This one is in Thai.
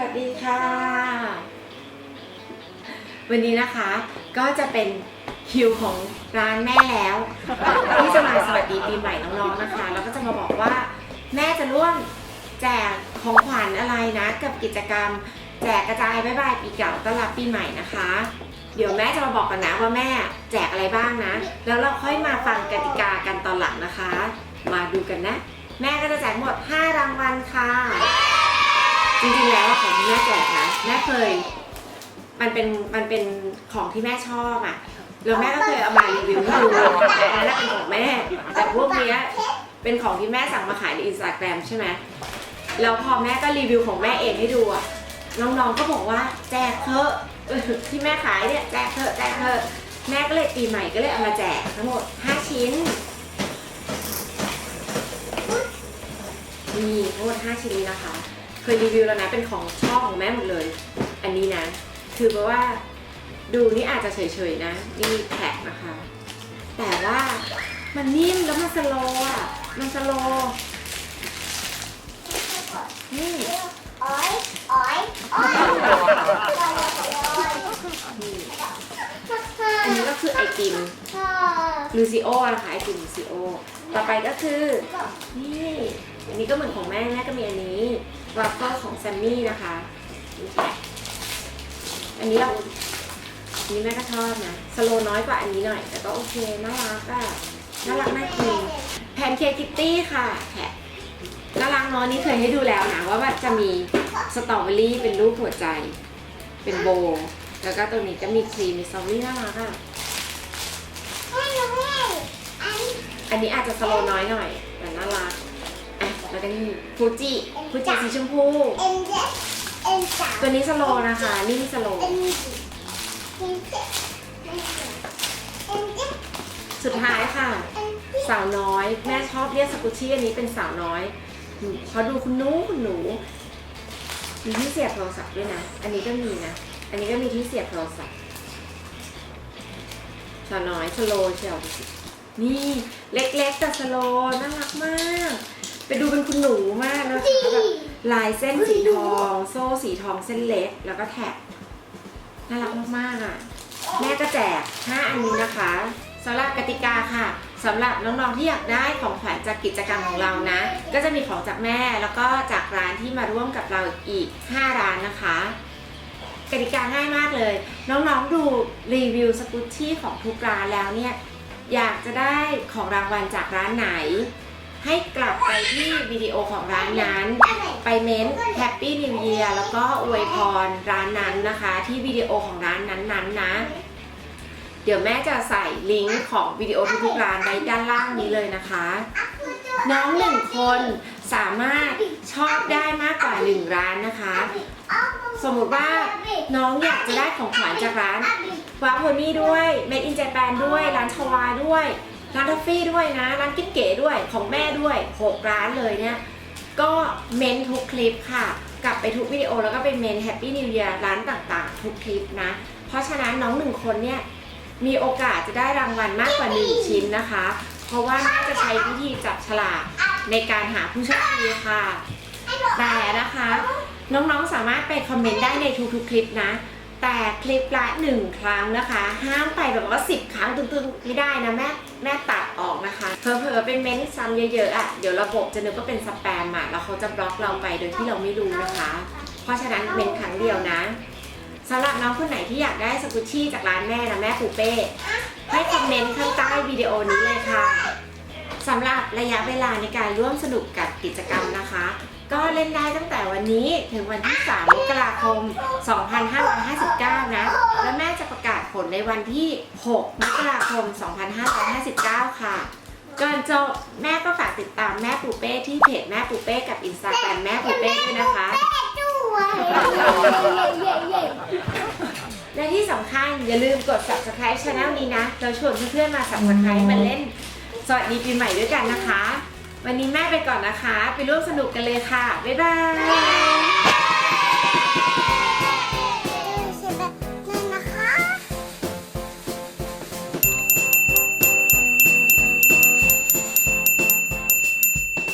วัสดีค่ะ วันนี้นะคะก็จะเป็นคิวของร้านแม่แล้วที่จะมาสวัสดีปีใหม่น้องๆนะคะ แล้วก็จะมาบอกว่า แม่จะร่วมแจกของขวัญอะไรนะ กับกิจกรรม แจกกระจายบ๊ายบายปีเก่าต้อนรับปีใหม่นะคะ เดี๋ยวแม่จะมาบอกกันนะว่าแม่แจกอะไรบ้างนะ แล้วเราค่อยมาฟังกติกากันตอนหลังนะคะ มาดูกันนะ แม่ก็จะแจกหมด 5 รางวัลค่ะ จริงๆแล้วอะของที่แม่แจกนะแม่เคย มันเป็นมันเป็นของที่แม่ชอบอะแล้วแม่ก็เคยเอามารีวิวให้ดูแต่อันนั้นเป็นของแม่ แต่พวกเนี้ยเป็นของที่แม่สั่งมาขายในอินสตาแกรมใช่ไหมแล้วพอแม่ก็รีวิวของแม่เองให้ดูอะน้องๆก็บอกว่าแจกเถอะที่แม่ขายเนี่ยแจกเถอะแจกเถอะแม่ก็เลยปีใหม่ก็เลยเอามาแจกทั้งหมด 5 ชิ้นนี่ทั้งหมด5ชิ้นนี้นะคะ ยรีวิวแล้วนะ เป็นของชอบของแม่หมดเลย อันนี้นะ คือเพราะว่าดูนี่อาจจะเฉยๆนะ นี่แท็กนะคะ แต่ว่ามันนิ่มแล้วมันสโลอะ มันสโลนี่ อ้อยอ้อยอ้อย นี่อันนี้ก็คือไอติม ลูซิโอนะคะไอติมลูซิโอต่อไปก็คือนี่อันนี้ก็เหมือนของแม่แม่ก็มีอันนี้วาฟเฟิลของแซมมี่นะคะอันนี้เราอันนี้แม่ก็ชอบนะสโลน้อยกว่าอันนี้หน่อย แต่ก็โอเคน่ารักอะน่ารักน่ากินแพนเค้กคิตตี้ค่ะแท็กน่ารักเนาะนี่เคยให้ดูแล้วนะว่ามันจะมีสตรอเบอรี่เป็นรูปหัวใจ เป็นโบ แล้วก็ตรงนี้ก็มีครีมมีสตรอเบอรี่น่ารักอะอั นนี้อาจจะสโลว์น้อยหน่อย แต่น่ารักอะแล้วก็นี่ฟูจิฟูจิสีชมพูเอ็นเจเอ็นสามตัวนี้สโลว์นะคะนิ่มสโลว์เอ็นเอ็นเจเอ็นเจสุดท้ายค่ะเอ็นเจสาวน้อย แม่ชอบเรียกสกุชชี่อันนี้เป็นสาวน้อยอืมพอดูคุณหนูคุณหนูมีที่เสียบโทรศัพท์ด้วยนะ อันนี้ก็มีนะ อันนี้ก็มีที่เสียบโทรศัพท์สาวน้อยสโลว์เชียวดูสิ นี่เล็กๆแต่สโลว์น่ารักมาก ไปดูเป็นคุณหนูมากนะคะแบบลายเส้นสีทอง โซ่สีทองเส้นเล็กแล้วก็แท็กน่ารักมากๆอะ แม่ก็แจก 5 อันนี้นะคะสำหรับกติกาค่ะสำหรับน้องๆที่อยากได้ของขวัญจากกิจกรรมของเรานะ ก็จะมีของจากแม่แล้วก็จากร้านที่มาร่วมกับเราอีก 5 ร้านนะคะกติกาง่ายมากเลย น้องๆดูรีวิวสกุตชี่ของทุกร้านแล้วเนี่ย อยากจะได้ของรางวัลจากร้านไหน ให้กลับไปที่วิดีโอของร้านนั้น ไปเม้นแฮปปี้นิว e ย r แล้วก็อวยพรร้านนั้นนะคะ ที่วิดีโอของร้านนั้นๆนะเดี๋ยวแม่จะใส่ลิงก์ของวิดีโอทุกๆร้านไว้ด้านล่างนี้เลยนะคะ น้องหนึ่งคนสามารถชอบได้มากกว่าหนึ่งร้านนะคะ สมมุติว่าน้องอยากจะได้ของขวัญจากร้านวาโพนี่ด้วยเมดอินเจแปนด้วย ร้านชวาด้วย ร้านทัฟฟี่ด้วยนะ ร้านกิ๊บเก๋ด้วยของแม่ด้วย6ร้านเลยเนี่ย ก็เมนทุกคลิปค่ะ กลับไปทุกวิดีโอแล้วก็ไปเมนแฮปปี้นิว e ย r ร้านต่างๆ ทุกคลิปนะ เพราะฉะนั้นน้องหนึ่งคนเนี่ยมีโอกาสจะได้รางวัลมากกว่า 1 ชิ้นนะคะ เพราะว่าแม่จะใช้วิธีจับฉลากในการหาผู้โชคดีค่ะ แต่นะคะ น้องๆสามารถไปคอมเมนต์ได้ในทุกๆคลิปนะ แต่คลิปละหนึ่งครั้งนะคะ ห้ามไปแบบว่าสิบครั้งตึงๆไม่ได้นะแม่แม่ตัดออกนะคะเผลอๆเป็นเม้นต์ซ้ำเยอะๆอะเดี๋ยวระบบจะนึกว่าเป็นสแปมอะแล้วเขาจะบล็อกเราไปโดยที่เราไม่รู้นะคะ เพราะฉะนั้นเม้นต์ครั้งเดียวนะสำหรับน้องคนไหนที่อยากได้สกุชชี่จากร้านแม่นะแม่ปูเป้ให้คอมเมนต์ข้างใต้วิดีโอนี้เลยค่ะสำหรับระยะเวลาในการร่วมสนุกกับกิจกรรมนะคะ ก็เล่นได้ตั้งแต่วันนี้ถึงวันที่ 3 มกราคม 2559 นะ และแม่จะประกาศผลในวันที่ 6 มกราคม 2559 ค่ะก่อนจบแม่ก็ฝากติดตามแม่ปูเป้ที่เพจแม่ปูเป้กับอินสตาแกรมแม่ปูเป้ด้วยนะคะด้วยเย่เย่และที่สำคัญอย่าลืมกด subscribe channel นี้นะ เราชวนเพื่อนๆมา subscribe มาเล่น สวัสดีปีใหม่ด้วยกันนะคะ วันนี้แม่ไปก่อนนะคะ ไปร่วมสนุกกันเลยค่ะ บ๊ายบาย